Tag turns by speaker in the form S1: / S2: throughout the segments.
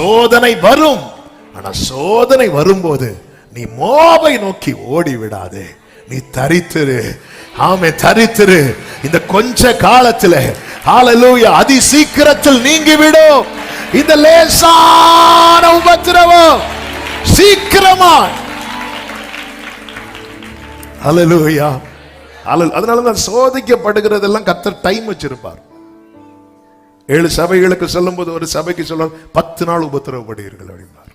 S1: சோதனை வரும். ஆனா சோதனை வரும்போது நீ மோபை நோக்கி ஓடி விடாதே நீ தரித்திரு. ஆமே தரித்திரு. இந்த கொஞ்ச காலத்துல ஆலலூயா அதி சீக்கிரத்தில் நீங்கிவிடும். இந்த லேசான உபத்திரவம் சீக்கிரமா அலலூயா ஹalleluya. அதனால தான் சோதிக்கப்படுகிறதெல்லாம் கத்தர் டைம் வச்சிருப்பார். ஏழு சபைகளுக்கு சொல்லும் போது ஒரு சபைக்கு சொல்ல பத்து நாள் உபத்திரவப்படுவீர்கள் அப்படின்னார்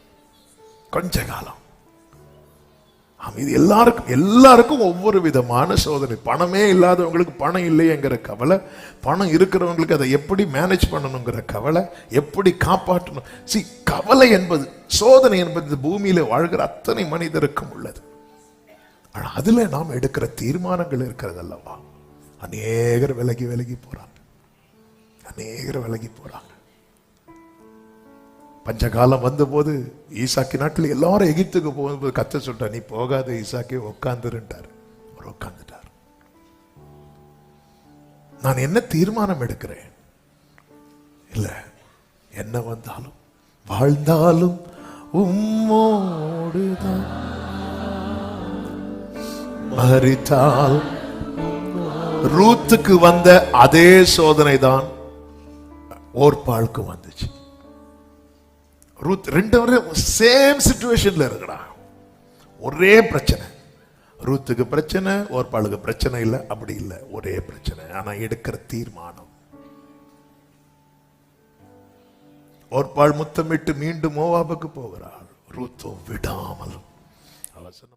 S1: கொஞ்ச காலம். இது எல்லாருக்கும் எல்லாருக்கும் ஒவ்வொரு விதமான சோதனை. பணமே இல்லாதவங்களுக்கு பணம் இல்லையேங்கிற கவலை பணம் இருக்கிறவங்களுக்கு அதை எப்படி மேனேஜ் பண்ணணுங்கிற கவலை எப்படி காப்பாற்றணும்? சி கவலை என்பது சோதனை என்பது இந்த பூமியில வாழ்கிற அத்தனை மனிதருக்கும் உள்ளது. ஆனா அதுல நாம் எடுக்கிற தீர்மானங்கள் இருக்கிறது அல்லவா அநேகர் விலகி விலகி போறாங்க. அநேகர் விலகி போறாங்க. பஞ்சகாலம் வந்தபோது ஈசாக்கி நாட்டில் எல்லாரும் எகிப்துக்கு போகும்போது கத்த சொல்லிட்டா நீ போகாத ஈசாக்கே உட்காந்துருன்ட்டார் அவர் உட்காந்துட்டார் நான் என்ன தீர்மானம் எடுக்கிறேன்? இல்ல என்ன வந்தாலும் வாழ்ந்தாலும் உம்மோடுதான். மறித்தால் ரூத்துக்கு வந்த அதே சோதனை தான் ஓர்பாளுக்கு வந்துச்சு. ரூத் ரெண்டு பேரும் சேம் சுச்சுவேஷன்ல இருக்கடா. ஒரே பிரச்சனை. ரூத்துக்கு பிரச்சனை ஓர்பாளுக்கு பிரச்சனை இல்லை அப்படி இல்லை. ஒரே பிரச்சனை. ஆனால் எடுக்கிற தீர்மானம். ஓர்பாள் முத்தமிட்டு மீண்டும் மோவாபுக்கு போகிறாள். ரூத்தோ விடாமல். அவசரம்.